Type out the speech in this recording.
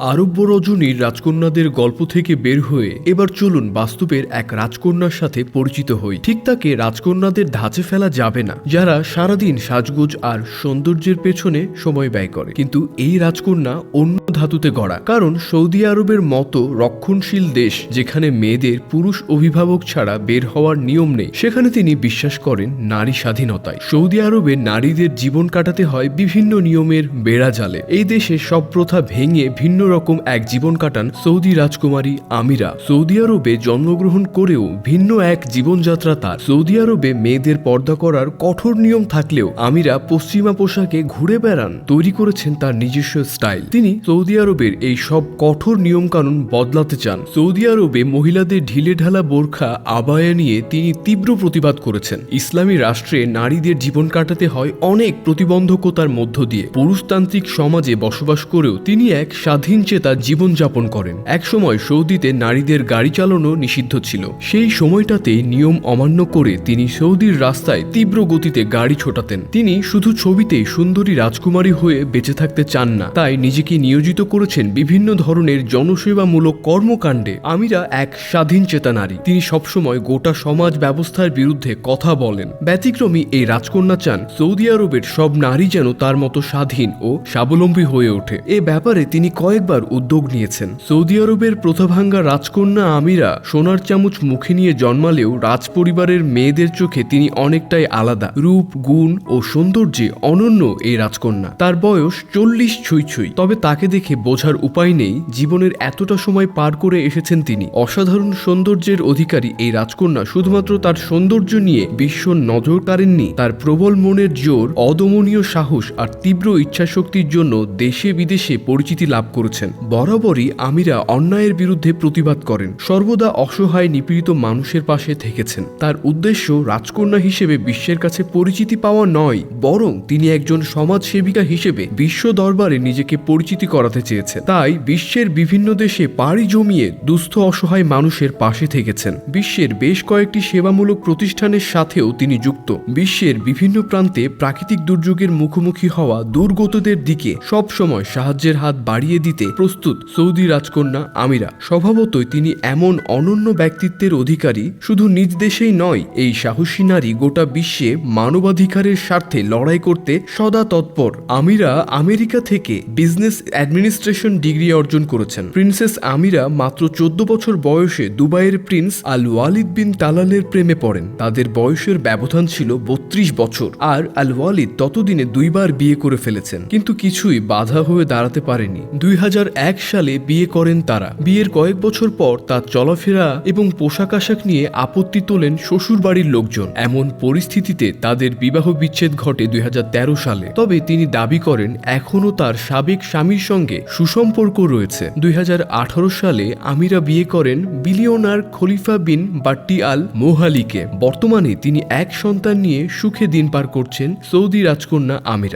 আরব্য রজনীর রাজকন্যাদের গল্প থেকে বের হয়ে এবার চলুন বাস্তবের এক রাজকন্যার সাথে পরিচিত হই। ঠিক তাকে রাজকন্যাদের ধাঁচে ফেলা যাবে না। যারা সারাদিন সাজগোজ আর সৌন্দর্যের পেছনে সময় ব্যয় করে। কিন্তু এই রাজকন্যা অন্য ধাতুতে গড়া। কারণ সৌদি আরবের মতো রক্ষণশীল দেশ, যেখানে মেয়েদের পুরুষ অভিভাবক ছাড়া বের হওয়ার নিয়ম নেই, সেখানে তিনি বিশ্বাস করেন নারী স্বাধীনতায়। সৌদি আরবে নারীদের জীবন কাটাতে হয় বিভিন্ন নিয়মের বেড়াজালে। এই দেশে সব প্রথা ভেঙে ভিন্ন রকম এক জীবন কাটান সৌদি রাজকুমারী আমিরা। সৌদি আরবে জন্মগ্রহণ করেও ভিন্ন এক জীবনযাত্রা তার। সৌদি আরবে মেয়েদের পর্দা করার কঠোর নিয়ম থাকলেও আমিরা পশ্চিমা পোশাকে ঘুরে বেড়ান, তৈরি করেছেন তার নিজস্ব স্টাইল। তিনি সৌদি আরবের এই সব কঠোর নিয়মকানুন বদলাতে চান। সৌদি আরবে মহিলাদের ঢিলে ঢালা বোরখা আবায়া নিয়ে তিনি তীব্র প্রতিবাদ করেছেন। ইসলামী রাষ্ট্রে নারীদের জীবন কাটাতে হয় অনেক প্রতিবন্ধকতার মধ্য দিয়ে। পুরুষতান্ত্রিক সমাজে বসবাস করেও তিনি এক স্বাধীন চেতা জীবনযাপন করেন। একসময় সৌদিতে নারীদের গাড়ি চালানো নিষিদ্ধ ছিল। সেই সময়টাতে নিয়ম অমান্য করে তিনি সৌদির রাস্তায় তীব্র গতিতে গাড়ি ছোটাতেন। তিনি শুধু ছবিতেই সুন্দরী রাজকুমারী হয়ে বেঁচে থাকতে চান না। তাই নিজেকে নিয়োজিত করেছেন বিভিন্ন ধরনের জনসেবামূলক কর্মকাণ্ডে। আমিরা এক স্বাধীন চেতা নারী তিনি সবসময় গোটা সমাজ ব্যবস্থার বিরুদ্ধে কথা বলেন। ব্যতিক্রমী এই রাজকন্যা চান, সৌদি আরবের সব নারী যেন তার মতো স্বাধীন ও স্বাবলম্বী হয়ে ওঠে। এ ব্যাপারে তিনি কয়েকবার উদ্যোগ নিয়েছেন। সৌদি আরবের প্রথাভাঙ্গা রাজকন্যা আমিরা সোনার চামচ মুখে নিয়ে জন্মালেও রাজপরিবারের মেয়েদের চোখে তিনি অনেকটাই আলাদা। রূপ, গুণ ও সৌন্দর্যে অনন্য এই রাজকন্যা। তার বয়স চল্লিশ ছুঁই ছুঁই। তবে তাকে দেখে বোঝার উপায় নেই, জীবনের এতটা সময় পার করে এসেছেন তিনি। অসাধারণ সৌন্দর্যের অধিকারী এই রাজকন্যা শুধুমাত্র তার সৌন্দর্য নিয়ে বিশ্ব নজর কাড়েননি, তার প্রবল মনের জোর, অদমনীয় সাহস আর তীব্র ইচ্ছাশক্তির জন্য দেশে বিদেশে পরিচিতি লাভ করেছেন বরাবরই আমিরা অন্যায়ের বিরুদ্ধে প্রতিবাদ করেন। সর্বদা অসহায় নিপীড়িত মানুষের পাশে থেকেছেন। তার উদ্দেশ্য রাজকন্যা হিসেবে বিশ্বের কাছে পরিচিতি পাওয়া নয়, বরং তিনি একজন সমাজসেবিকা হিসেবে বিশ্ব দরবারে নিজেকে পরিচিতি করাতে চেয়েছেন। তাই বিশ্বের বিভিন্ন দেশে পাড়ি জমিয়ে দুস্থ অসহায় মানুষের পাশে থেকেছেন। বিশ্বের বেশ কয়েকটি সেবামূলক প্রতিষ্ঠানের সাথেও তিনি যুক্ত। বিশ্বের বিভিন্ন প্রান্তে প্রাকৃতিক দুর্যোগের মুখোমুখি হওয়া দুর্গতদের দিকে সবসময় সাহায্যের হাত বাড়িয়ে দিতে প্রস্তুত সৌদি রাজকন্যা আমিরা। স্বভাবতই তিনি এমন অনন্য ব্যক্তিত্বের অধিকারী, শুধু নিজ দেশেই নয়, এই সাহসী নারী গোটা বিশ্বে মানবাধিকারের স্বার্থে লড়াই করতে সদা তৎপর। আমিরা আমেরিকা থেকে বিজনেস অ্যাডমিনিস্ট্রেশন ডিগ্রি অর্জন করেছেন। প্রিন্সেস আমিরা মাত্র চোদ্দ বছর বয়সে দুবাইয়ের প্রিন্স আল ওয়ালিদ বিন তালালের প্রেমে পড়েন। তাদের বয়সের ব্যবধান ছিল বত্রিশ বছর। আর আল ওয়ালিদ ততদিনে দুইবার বিয়ে করে ফেলেছেন। কিন্তু কিছুই বাধা হয়ে দাঁড়াতে পারেনি। দুই সালে বিয়ে করেন তারা। বিয়ের কয়েক বছর পর তার চলাফেরা এবং পোশাক আশাক নিয়ে আপত্তি তোলেন শ্বশুর বাড়ির লোকজন। এমন পরিস্থিতিতে তাদের বিবাহ বিচ্ছেদ ঘটে দুইহাজার তেরো সালে। তবে তিনি দাবি করেন, এখনও তার সাবেক স্বামীর সঙ্গে সুসম্পর্ক রয়েছে। দুই হাজার আঠারো সালে আমিরা বিয়ে করেন বিলিয়নার খলিফা বিন বাট্টি আল মোহালিকে। বর্তমানে তিনি এক সন্তান নিয়ে সুখে দিন পার করছেন সৌদি রাজকন্যা আমিরা।